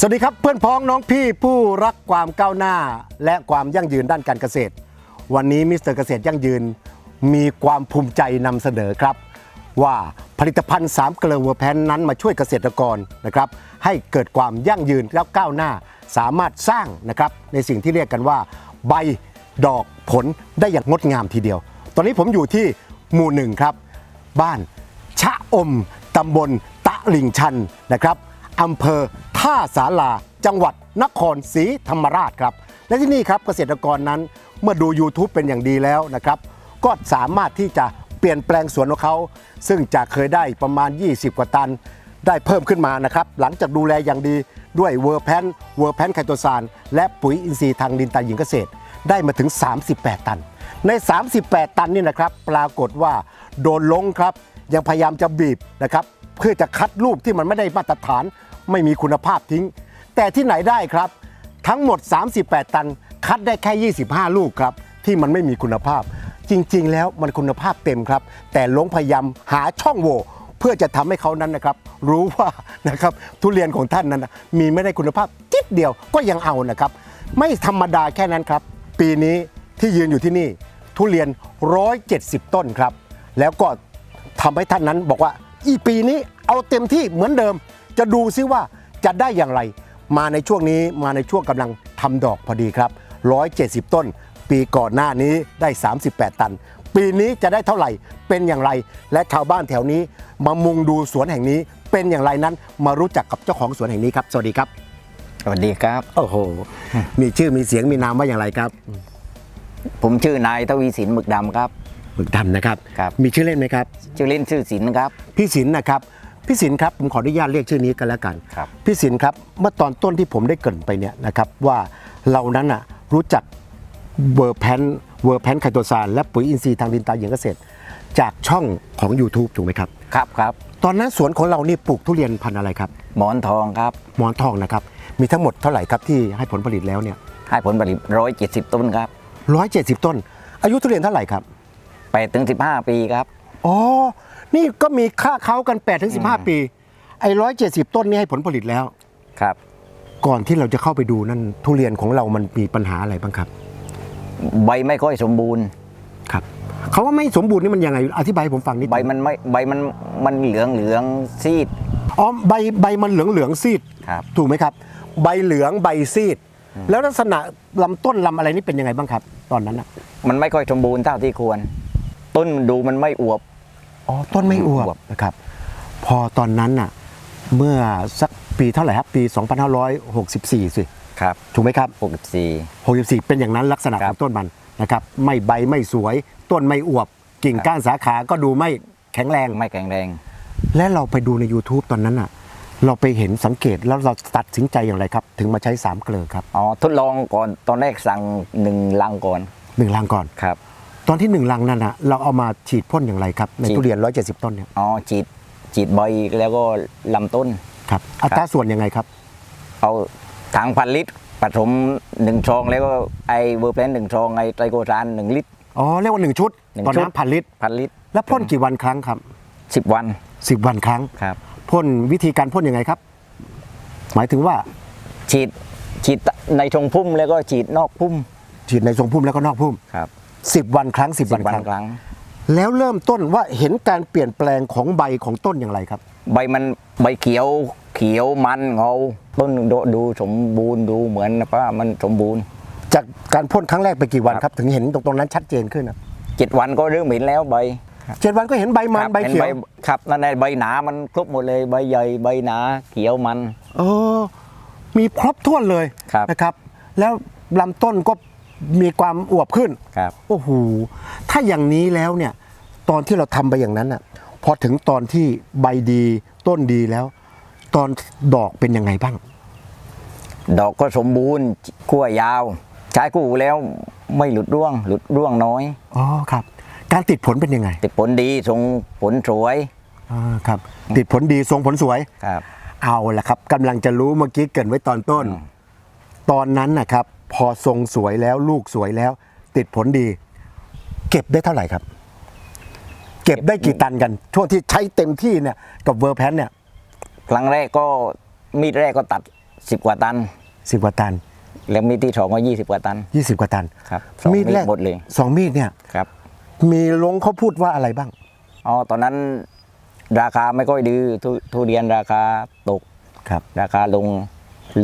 สวัสดีครับเพื่อนพ้องน้องพี่ผู้รักความก้าวหน้า และความยั่งยืนด้านการเกษตร วันนี้มิสเตอร์เกษตรยั่งยืนมีความภูมิใจนำเสนอครับ ว่าผลิตภัณฑ์3เกลือเวอร์แพนนั้นมาช่วยเกษตรกรนะครับให้เกิดความยั่งยืนและก้าวหน้าสามารถสร้างนะครับในสิ่งที่เรียกกันว่า ใบดอกผลได้อย่างงดงามทีเดียว ตอนนี้ผมอยู่ที่หมู่หนึ่งครับ บ้านชะอมตำบลตะหลิงชันนะครับ อำเภอท่าสาราจังหวัดนครศรีธรรมราชครับ และที่นี่ครับเกษตรกรนั้นเมื่อดู YouTube เป็นอย่างดีแล้วนะครับ ก็สามารถที่จะเปลี่ยนแปลงสวนของเขา ซึ่งจากเคยได้ประมาณ 20 กว่าตัน ได้เพิ่มขึ้นมานะครับ หลังจากดูแลอย่างดีด้วยเวอร์แพนเวอร์แพนไคโตซานและปุ๋ยอินทรีย์ทางดินตาหญิงเกษตร ได้มาถึง 38 ตัน ใน 38 ตันนี่นะครับ ปรากฏว่าโดนลงครับ ยังพยายามจะบีบนะครับเพื่อจะคัดลูกที่มันไม่ได้มาตรฐาน ไม่มีคุณภาพทิ้ง แต่ที่ไหนได้ครับ ทั้งหมด 38 ตัน คัดได้แค่ 25 ลูกครับ ที่มันไม่มีคุณภาพ จริงๆ แล้วมันคุณภาพเต็มครับ แต่ลงพยายามหาช่องโหว่เพื่อจะทำให้เขานั้นนะครับ รู้ว่านะครับทุเรียนของท่านนั้นนะมีไม่ได้คุณภาพจิดเดียวก็ยังเอานะครับ ไม่ธรรมดาแค่นั้นครับ ปีนี้ที่ยืนอยู่ที่นี่ ทุเรียน 170 ต้นครับ แล้วก็ทำให้ท่านนั้นบอกว่าอีปีนี้เอาเต็มที่เหมือนเดิม จะดูซิว่าจะได้อย่างไร มาในช่วงนี้มาในช่วงกำลังทำดอกพอดีครับ 170 ต้น ปีก่อนหน้านี้ได้ 38 ตัน ปีนี้จะได้เท่าไหร่เป็นอย่างไร และชาวบ้านแถวนี้ มามุงดูสวนแห่งนี้เป็นอย่างไรนั้น มารู้จักกับเจ้าของสวนแห่งนี้ครับ สวัสดีครับ สวัสดีครับ โอ้โห มีชื่อมีเสียงมีนามว่าอย่างไรครับ ผมชื่อนายทวีสินหมึกดำครับ หมึกดำนะครับ ครับ มีชื่อเล่นไหมครับ ชื่อเล่นชื่อสินครับ พี่ศิลป์นะครับ พี่ศิลป์ครับผมขออนุญาตเรียกชื่อนี้กันแล้วกันครับพี่ศิลป์ครับเมื่อตอนต้นที่ผมได้เกรินไปเนี่ยนะครับว่าเรานั้นอะรู้จักเวอร์แพนเวอร์แพนไคโตซานและปุ๋ยอินทรีย์ทางดินตาหญิงเกษตร จากช่องของ YouTube ถูกไหมครับ ครับครับ ตอนนั้นสวนของเรานี่ปลูกทุเรียนพันธุ์อะไรครับ หมอนทองครับ หมอนทองนะครับ มีทั้งหมดเท่าไหร่ครับที่ให้ผลผลิตแล้วเนี่ยให้ผลผลิตร้อยเจ็ดสิบต้นครับร้อยเจ็ดสิบต้น อายุทุเรียนเท่าไหร่ครับแปดถึงสิบห้าปีครับ อ๋อ นี่ก็มีค่าเขากัน8ถึง15ปี ไอ้ร้อยเจ็ดสิบต้นนี่ให้ผลผลิตแล้ว ครับ ก่อนที่เราจะเข้าไปดูนั่นทุเรียนของเรามันมีปัญหาอะไรบ้างครับ ใบไม่ค่อยสมบูรณ์ครับเขาว่าไม่สมบูรณ์นี่มันยังไงอธิบายให้ผมฟังนิดใบมันไม่ใบมันมันเหลืองเหลืองซีดอ๋อใบใบมันเหลืองเหลืองซีดครับ ถูกไหมครับ ใบเหลืองใบซีด แล้วลักษณะลำต้นลำอะไรนี่เป็นยังไงบ้างครับ ตอนนั้นอะมันไม่ค่อยสมบูรณ์เท่าที่ควร ต้นดูมันไม่อวบ อ๋อต้นไม่อวอวบบนะครับ พอตอนนั้นน่ะเมื่อสักปีเท่าไหร่ครับปี 2564 สิครับถูกไหมครับหกสิบสี่64 เป็นอย่างนั้นลักษณะคขรัอบงต้นมันนะครับ ไม่ใบไม่สวย ต้นไม่อวบ กิ่งก้านสาขาก็ดูไม่แข็งแรงไม่แข็งแรง และเราไปดูใน YouTube ตอนนั้นน่ะเราไปเห็นสังเกตแล้วเราตัดสินใจอย่างไรครับ ถึงมาใช้3เกลือครับอ๋อทดลองก่อนตอนแรกสั่งหนึ่งลังก่อนหนึ่งลังก่อนครับ ตอนที่หนึ่งลังนั่นนะเราเอามาฉีดพ่นอย่างไรครับในฉีดทุเรียน 170 ต้นเนี่ยอ๋อฉีดฉีดใบแล้วก็ลำต้น ครับอัตราส่วนยังไงครับ เอาถังพันลิตรผสมหนึ่งซองแล้วก็ไอเวอร์แพนหนึ่งซองไอไตรโคซานหนึ่งลิตรอ๋อเรียกว่า1ชุดหนึ่งตอนชุดน้ำพันลิตรพันลิตร แล้วพ่นกี่วันครั้งครับสิบวัน10วันครั้งครับพ่นวิธีการพ่นยังไงครับ หมายถึงว่า ฉีดฉีดในชงพุ่มแล้วก็ฉีดนอกพุ่ม ฉีดในทรงพุ่มแล้วก็นอกพุ่มครับ 10 วันครั้ง 10สิวับนวัคนรั้ง ครั้ง แล้วเริ่มต้นว่าเห็นการเปลี่ยนแปลงของใบของต้นอย่างไรครับ ใบมันใบเขียวเขียวมันเงาต้นดูดูสมบูรณ์ดูเหมือนว่ามันสมบูรณ์จากการพ่นครั้งแรกไปกี่วันครับ ถึงเห็นตรงตรงนั้นชัดเจนขึ้นนะเจ็ดวันก็เริ่มเห็นแล้วใบเจ็ดวันก็เห็นใบมันครับใบเขียวห็นครับนั่นในใบหนามันครบหมดเลยใบใหญ่ใบหนาเขียวมัน เออมีครบถ้วนเลยครับ นะครับ แล้วลำต้นก็ มีความอวบขึ้นครับ โอ้โหถ้าอย่างนี้แล้วเนี่ย ตอนที่เราทำไปอย่างนั้นอะพอถึงตอนที่ใบดีต้นดีแล้ว ตอนดอกเป็นยังไงบ้าง ดอกก็สมบูรณ์ขั้วยาว ใช้คู่แล้วไม่หลุดร่วง หลุดร่วงน้อย อ๋อครับ การติดผลเป็นยังไงติดผลดีทรงผลสวยอ่าครับ ติดผลดีทรงผลสวย ครับ เอาละครับกำลังจะรู้เมื่อกี้เกรินไว้ตอนต้นอืมตอนนั้นนะครับ พอทรงสวยแล้วลูกสวยแล้ว ติดผลดี เก็บได้เท่าไหร่ครับ เก็บได้กี่ตันกัน ช่วงที่ใช้เต็มที่เนี่ยกับเวอร์แพนเนี่ย ครั้งแรกก็มีดแรกก็ตัดสิบกว่าตันสิบกว่าตัน แล้วมีดที่สองก็ยี่สิบกว่าตันยี่สิบกว่าตันครับสองมีดแรกหมดเลยสองมีดเนี่ยครับ มีลงเขาพูดว่าอะไรบ้างอ๋อตอนนั้นราคาไม่ค่อยดีทุทุเรียนราคาตกครับ ราคาลง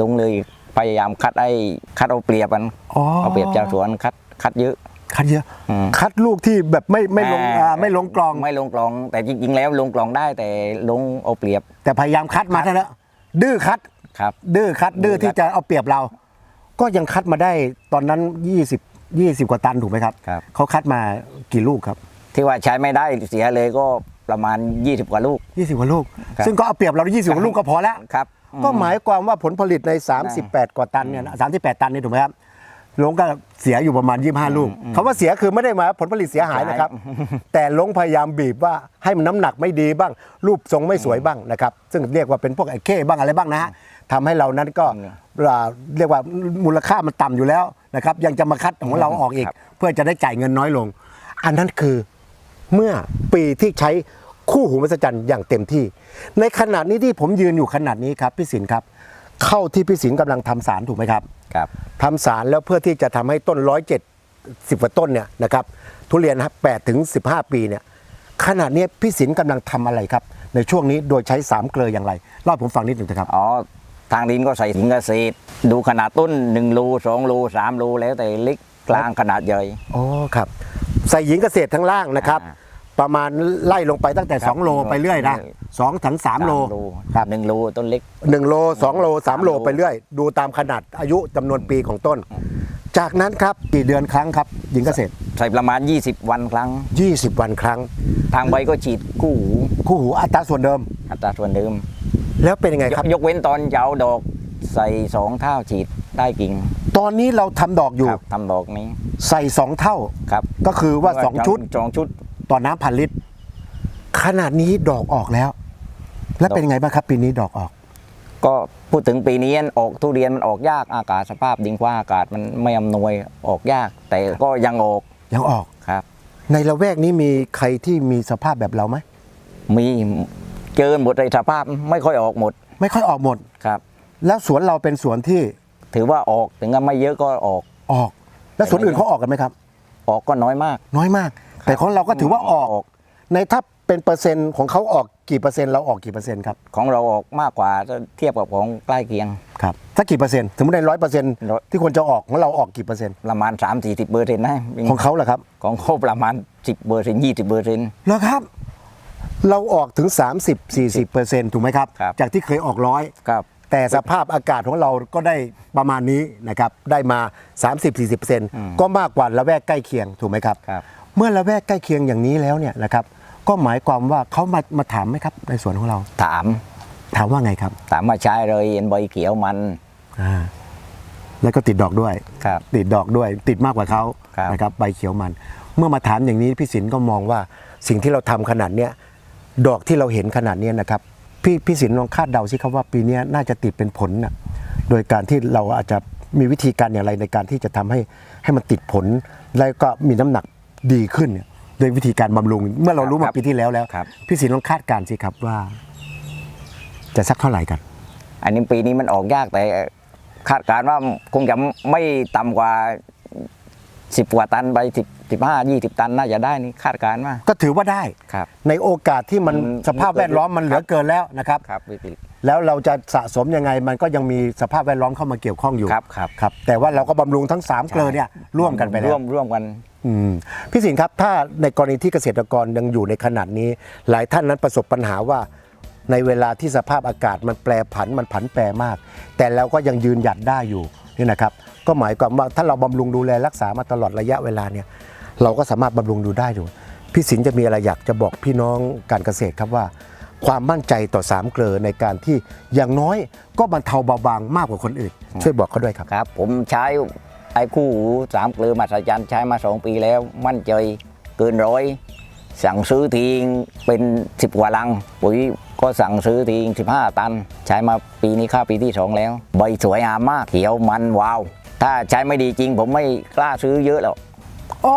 ลงเลย พยายามคัดไอ้คัดเอาเปรียบมันอ๋อเอาเปรียบเจ้าสวนคัดคัดเยอะคัดเยอะอืมคัดลูกที่แบบไม่ไม่ลงอ่าไม่ลงกลองไม่ลงกลอง แต่จริงๆแล้วลงกลองได้แต่ลงเอาเปรียบ แต่พยายามคัดมาเท่านั้นดื้อคัดครับ ดื้อคัดดื้อดื้อคัดที่จะเอาเปรียบเรา ก็ยังคัดมาได้ตอนนั้น 20 20 กว่าตันถูกไหมครับครับเขาคัดมากี่ลูกครับ ที่ว่าใช้ไม่ได้เสียเลยก็ประมาณ 20 กว่าลูก 20 กว่าลูกครับซึ่งก็เอาเปรียบเราได้20 กว่าลูกก็พอแล้วครับ ก็หมายความว่าผลผลิตใน 38 กว่าตันเนี่ยนะ38ตันนี่ถูกไหมครับลงก็เสียอยู่ประมาณ 25 ลูกคำว่าเสียคือไม่ได้หมายว่าผลผลิตเสียหายนะครับ แต่ลงพยายามบีบว่าให้มันน้ำหนักไม่ดีบ้าง รูปทรงไม่สวยบ้างนะครับ ซึ่งเรียกว่าเป็นพวกไอ้เข้บ้างอะไรบ้างนะฮะทำให้เรานั้นก็อ่าเรียกว่ามูลค่ามันต่ำอยู่แล้วนะครับ ยังจะมาคัดของเราออกอีกครับเพื่อจะได้จ่ายเงินน้อยลง อันนั้นคือเมื่อปีที่ใช้ คู่หูมหัศจรรย์อย่างเต็มที่ ในขณะนี้ที่ผมยืนอยู่ขนาดนี้ครับพี่สินครับ เข้าที่พี่สินกำลังทำสารถูกไหมครับครับทำสารแล้วเพื่อที่จะทำให้ต้นร้อยเจ็ดสิบกว่าต้นเนี่ยนะครับทุเรียนแปดถึงสิบห้าปีเนี่ยขณะนี้พี่สินกำลังทำอะไรครับ ในช่วงนี้โดยใช้สามเกลืออย่างไรเล่าให้ผมฟังนิดหนึ่งนะครับ อ๋อทางดินก็ใส่สิงเกษตรดูขนาดต้น1รู2รู3รูแล้วแต่เล็กกลางขนาดใหญ่ อ๋อครับ ใส่หญิงเกษตรทั้งล่างนะครับ อ่า ประมาณไล่ลงไปตั้งแต่ ครับ2 โลไปเรื่อยนะสองถึงสามโลครับหนึ่งรูต้นเล็กหนึ่งโลสองโลสามโลสามโลไปเรื่อย ดูตามขนาดอายุจำนวนปีของต้น จากนั้นครับกี่เดือนครั้งครับหญิงเกษตร ใส่ประมาณ 20 วันครั้ง 20 วันครั้ง ทางใบก็ฉีดคู่หูคู่หูอัตราส่วนเดิม อัตราส่วนเดิม แล้วเป็นยังไงยครับกยกเว้นตอนจะเอาดอกใส่สองเท่าฉีดได้กิ่งตอนนี้เราทำดอกอยู่ครับทำดอกนี้ใส่ 2 เท่า ครับก็คือว่า 2 ชุด สองชุด ต่อน้ำพันลิตร ขนาดนี้ดอกออกแล้ว แล้วเป็นยังไงบ้างครับ ปีนี้ดอกออก ก็พูดถึงปีนี้ออกทุเรียนมันออกยากอากาศสภาพดินฟ้าอากาศมันไม่อำนวยออกยาก แต่ก็ยังออกยังออกครับ ในละแวกนี้มีใครที่มีสภาพแบบเราไหมมีเจอหมดในสภาพไม่ค่อยออกหมด ไม่ค่อยออกหมดครับ แล้วสวนเราเป็นสวนที่ ถือว่าออกถึงกับไม่เยอะก็ออกออก แล้วสวนอื่นเขาออกกันไหมครับ ออกก็น้อยมาก น้อยมาก แต่ของเราก็ถือว่าออกออก ในถ้าเป็นเปอร์เซ็นต์ของเขาออกกี่เปอร์เซ็นต์เราออกกี่เปอร์เซ็นต์ครับของเราออกมากกว่าถ้าเทียบกับของใกล้เคียง ครับสักกี่เปอร์เซ็นต์สมมติในร้อยเปอร์เซ็นต์ร้อย ที่ควรจะออกของเราออกกี่เปอร์เซ็นต์ประมาณ 3 4 0เปอร์เซ็นต์นะของเขาเหรอครับของเขาประมาณ 10เปอร์เซ็นต์20เปอร์เซ็นต์ เหรอครับ เราออกถึง 30 40เปอร์เซ็นต์ถูกไหมครับ ครับ จากที่เคยออกร้อยครับแต่สภาพอากาศของเราก็ได้ประมาณนี้นะครับได้มา 30-40%เปอร์เซ็นต์ก็มากกว่าละแวกใกล้เคียงถูกไหมครับ ครับ เมื่อละแวกใกล้เคียงอย่างนี้แล้วเนี่ยนะครับ ก็หมายความว่าเขามามาถามไหมครับในสวนของเรา ถาม ถามว่าไงครับถามมาใช้เลยเห็นใบเขียวมันอ่าแล้วก็ติดดอกด้วย ครับ ติดดอกด้วย ติดมากกว่าเขาครับ นะครับใบเขียวมัน เมื่อมาถามอย่างนี้พี่สินก็มองว่าสิ่งที่เราทำขนาดเนี้ยดอกที่เราเห็นขนาดเนี้ยนะครับ พี่พี่สินลองคาดเดาสิครับว่าปีเนี้ยน่าจะติดเป็นผลนะโดยการที่เราอาจจะมีวิธีการอย่างไรในการที่จะทำให้ให้มันติดผล แล้วก็มีน้ำหนัก ดีขึ้นเนี่ยโดยวิธีการบำรุง เมื่อเรารู้คมารับปีที่แล้วแล้วครับพี่สินลองคาดการณ์สิครับว่า จะสักเท่าไหร่กัน อันนี้ปีนี้มันออกยากแต่คาดการณ์ว่าคงจะไม่ต่ำกว่า10กว่าตันไป10 15 20ตันน่าจะได้นี่คาดการณ์ว่าก็ถือว่าได้ครับ ในโอกาสที่มันอืมสภาพแวดล้อมมันเหลือเกินแล้วนะครับครับวิกฤตแล้วเราจะสะสมยังไงมันก็ยังมีสภาพแวดล้อมเข้ามาเกี่ยวข้องอยู่ครับครับครับแต่ว่าเราก็บำรุงทั้ง3เกลือเนี่ยร่วมกันไปแล้ร่ววมร่วมกัน อืมพี่สินครับถ้าในกรณีที่เกษตรกรยังอยู่ในขนาดนี้ หลายท่านนั้นประสบปัญหาว่า ในเวลาที่สภาพอากาศมันแปรผันมันผันแปรมาก แต่เราก็ยังยืนหยัดได้อยู่นี่นะครับ ก็หมายความว่าถ้าเราบำรุงดูแลรักษามาตลอดระยะเวลาเนี่ย เราก็สามารถบำรุงดูได้อยู่พี่สินจะมีอะไรอยากจะบอกพี่น้องการเกษตรครับว่า ความมั่นใจต่อสามเกลอในการที่อย่างน้อยก็บรรเทาเบาบางมากกว่าคนอื่น ช่วยบอกเขาด้วยครับ ครับผมใช้ ไอ้คู่หูสามเกลือมาสจันใช้มา2ปีแล้ว มั่นใจเกินร้อย สั่งซื้อทิ้งเป็น10กว่าลัง ปุ๋ยก็สั่งซื้อทิ้ง15ตัน ใช้มาปีนี้เข้าปีที่2แล้ว ใบสวยงามมากเขียวมันวาว ถ้าใช้ไม่ดีจริง ผมไม่กล้าซื้อเยอะหรอกโอ้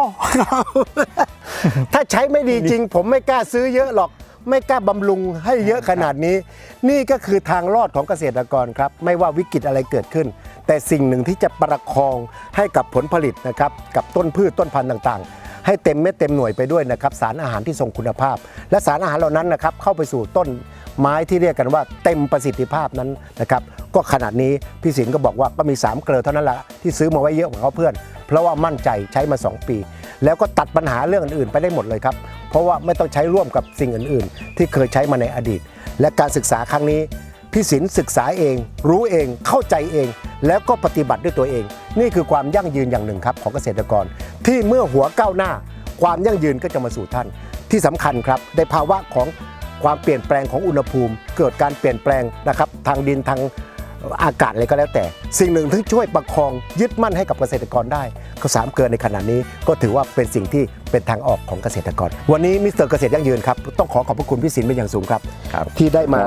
ถ้าใช้ไม่ดีจริง ผมไม่กล้าซื้อเยอะหรอกไม่กล้าบำรุงให้เยอะขนาดนี้ นี่ก็คือทางรอดของเกษตรกรครับ ไม่ว่าวิกฤตอะไรเกิดขึ้น แต่สิ่งหนึ่งที่จะประคองให้กับผลผลิตนะครับกับต้นพืชต้นพันธุ์ต่างๆ ให้เต็มเม็ดเต็มหน่วยไปด้วยนะครับสารอาหารที่ทรงคุณภาพ และสารอาหารเหล่านั้นนะครับเข้าไปสู่ต้นไม้ที่เรียกกันว่าเต็มประสิทธิภาพนั้นนะครับก็ขนาดนี้พี่สินก็บอกว่าก็มี 3 เกลือเท่านั้นแหละที่ซื้อมาไว้เยอะของเขาเพื่อน เพราะว่ามั่นใจใช้มา 2 ปี แล้วก็ตัดปัญหาเรื่องอื่นๆไปได้หมดเลยครับเพราะว่าไม่ต้องใช้ร่วมกับสิ่งอื่น ๆ ที่เคยใช้มาในอดีต และการศึกษาครั้งนี้ พี่ศิลป์ศึกษาเอง รู้เองเข้าใจเอง แล้วก็ปฏิบัติด้วยตัวเอง นี่คือความยั่งยืนอย่างหนึ่งครับของเกษตรกร ที่เมื่อหัวก้าวหน้า ความยั่งยืนก็จะมาสู่ท่าน ที่สำคัญครับในภาวะของความเปลี่ยนแปลงของอุณหภูมิ เกิดการเปลี่ยนแปลงนะครับทางดินทางอากาศอะไรก็แล้วแต่ สิ่งหนึ่งที่ช่วยประคองยึดมั่นให้กับเกษตรกรได้ก็สามเกลือในขณะนี้ก็ถือว่าเป็นสิ่งที่เป็นทางออกของเกษตรกร วันนี้มิสเตอร์เกษตรยั่งยืนครับ ต้องขอขอบพระคุณพี่ศิลป์เป็นอย่างสูงครับครับที่ได้มา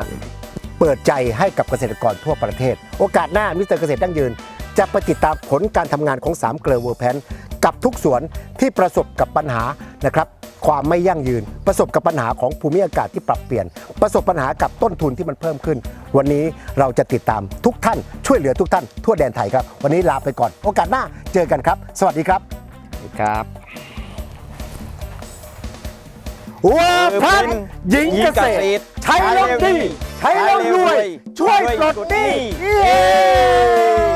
เปิดใจให้กับเกษตรกรทั่วประเทศ โอกาสหน้ามิสเตอร์เกษตรยั่งยืน จะไปติดตามผลการทำงานของ3เกลือเวอร์แพนกับทุกสวนที่ประสบกับปัญหานะครับความไม่ยั่งยืน ประสบกับปัญหาของภูมิอากาศที่ปรับเปลี่ยน ประสบปัญหากับต้นทุนที่มันเพิ่มขึ้น วันนี้เราจะติดตามทุกท่านช่วยเหลือทุกท่านทั่วแดนไทยครับ วันนี้ลาไปก่อน โอกาสหน้าเจอกันครับ สวัสดีครับครับเวอร์แพนหญิงเกษตรใช้แล้วดี ใช้แล้วรวย ช่วยปลดหนี้เย้